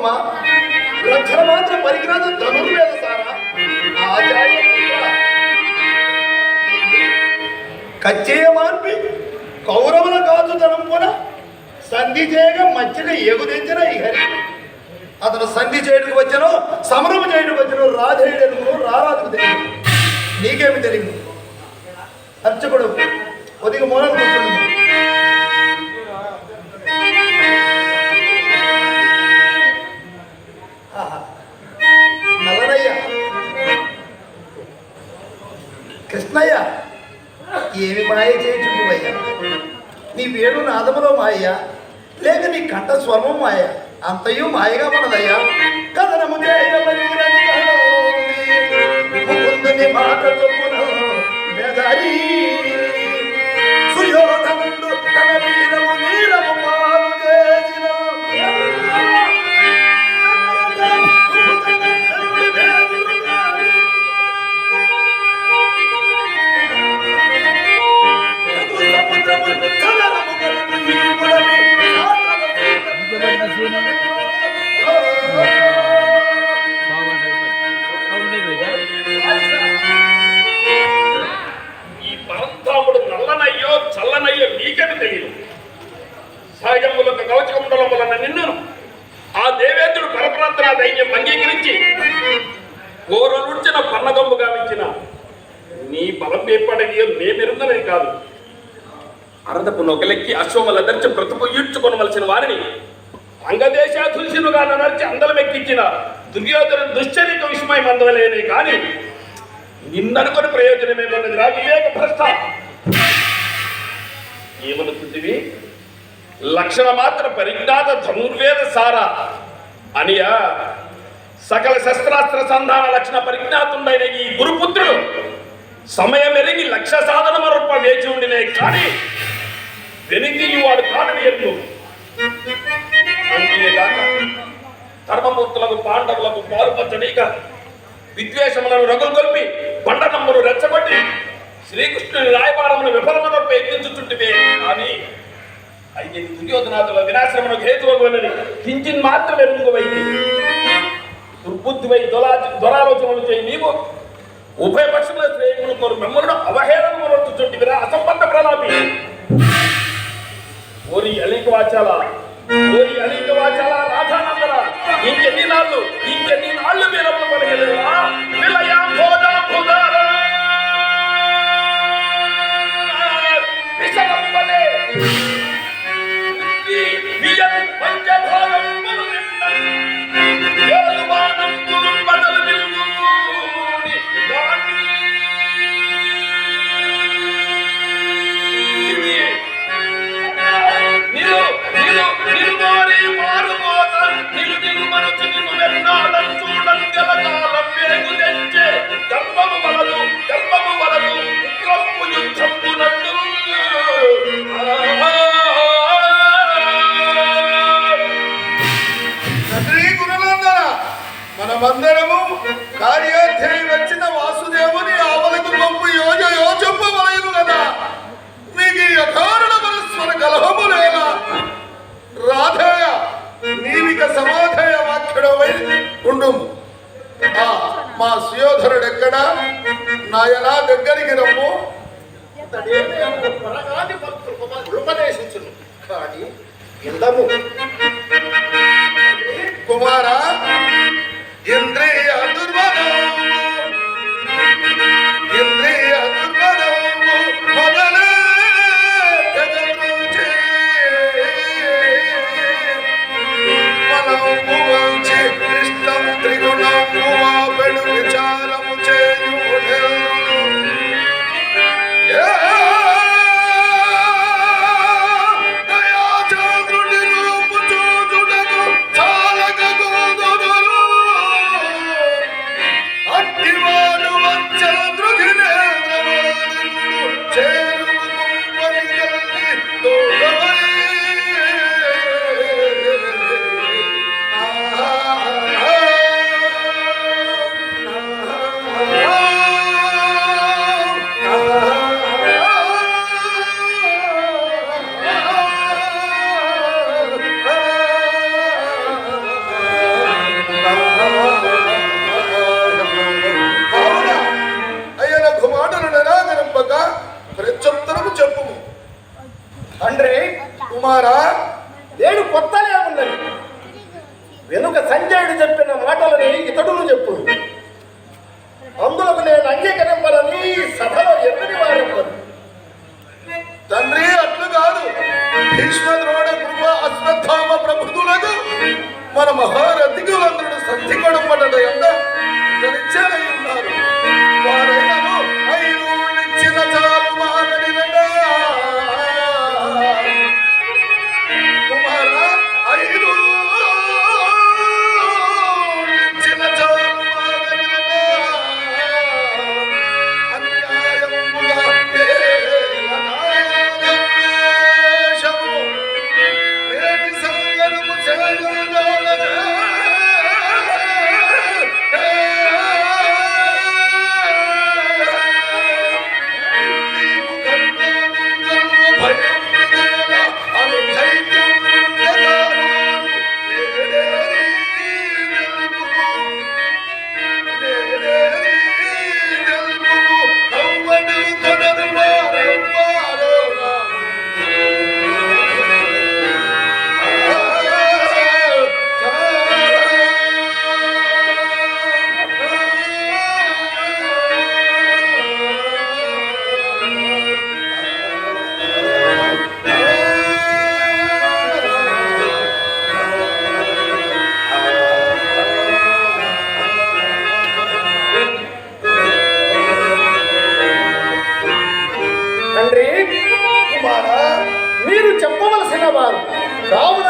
అమ్మా రక్షణ మాత్రం పరిజ్ఞాత ధనుర్వేద సారా? కచ్చేయమాన్పి కౌరవుల కాదు తనంపున సంధి చేయగా మంచిగా ఎగుదించిన ఈ హరి. అతను సంధి చేయడానికి వచ్చాను సమరం చేయడానికి వచ్చాను రాధేయుడు రారాజుకు తెలియదు. నీకేమి తెలియదు? అర్చకుడు కొద్దిగా మూలం కూర్చుంటుంది వేణు నాదములో మాయ లేక నీ కంఠ స్వరము మాయ అంతయు మాయగా మనదయ్యా. కథనము చేయమని మాట చొప్పున సుయోధనుడు తన సహజములకు నిన్ను ఆ దేవేంద్రుడు పరప్రాంతర దైన్యం అంగీకరించి ఓరలుడ్చిన పన్నగమ్ము గావించిన నీ బలం ఏర్పడని నేమెరుందనే కాదు. అరదపు నొకలెక్కి అశ్వముల దర్చి బ్రతుకు ఈడ్చుకొనవలసిన వారిని అంగదేశాధులుసినుగా నడిచి అందలమెక్కించిన దుర్యోధన దుశ్చరిత విస్మయం మందలేని కానీ నిన్ననుకొని ప్రయోజనమేమన్నది రా వివేక భ్రష్ట ఏమనుకుంటివి? లక్షణ మాత్ర పరిజ్ఞాత ధనుర్వేద సార. అనియా సకల శస్త్రాస్త్ర సంధాన లక్షణ పరిజ్ఞాతుండైన ఈ గురుపుత్రుడు సమయం ఎరిగి లక్ష్య సాధన మరొప్ప వేచి ఉండినే కానీ వెనికి వాడు కాదని ఎట్లు అంతేగాక ధర్మమూర్తులకు పాండవులకు పాల్పచ్చనీక విద్వేషములను రగులు కొల్పి బండనమ్మును రెచ్చగొట్టి శ్రీకృష్ణుని రాయబారమును విఫలమనొప్ప ఎత్తించుచుంటివే కానీ అయితే దుర్యోధనాథుల వినాశనమును హేతువని కించిన్ మాత్రమే ఎరుంగువైంది దుర్బుద్ధివై దొలా దొరాలోచనలు చేయి నీవు. ఉభయ పక్షముల శ్రేయమును కోరు మిమ్మల్ని అవహేళన మొరచుచుంటివిరా అసంబద్ధ ప్రలాపి. ఓరి అలీక వాచాల ఓరి అలీక వాచాల రాధానందన ఇంకెన్ని నాళ్ళు ఇంకెన్ని నాళ్ళు మీరమ్మ పలికెళ్ళరా మనమందరము కార్యాధ్యాయం వచ్చిన వాసుదేవుని ఆవలకు పంపు. యోజ యోచంప వలయను కదా. నీకు యథారణ పరస్పర కలహము లేదా? రాధయ నీవిక సమాధయ వాక్యుడవై ఉండుము మా సుయోధరుడు ఎక్కడ? నాయనా దగ్గరికి రమ్ము. ఉపదేశించు కానీ ఇందము కుమారా నేడు కొత్త లేమున్నది వెనుక సంజయుడు చెప్పిన మాటలని ఇతడును చెప్పు. అందులో నేను అంగీకరింపాలని సభలో ఎదురు Vamos!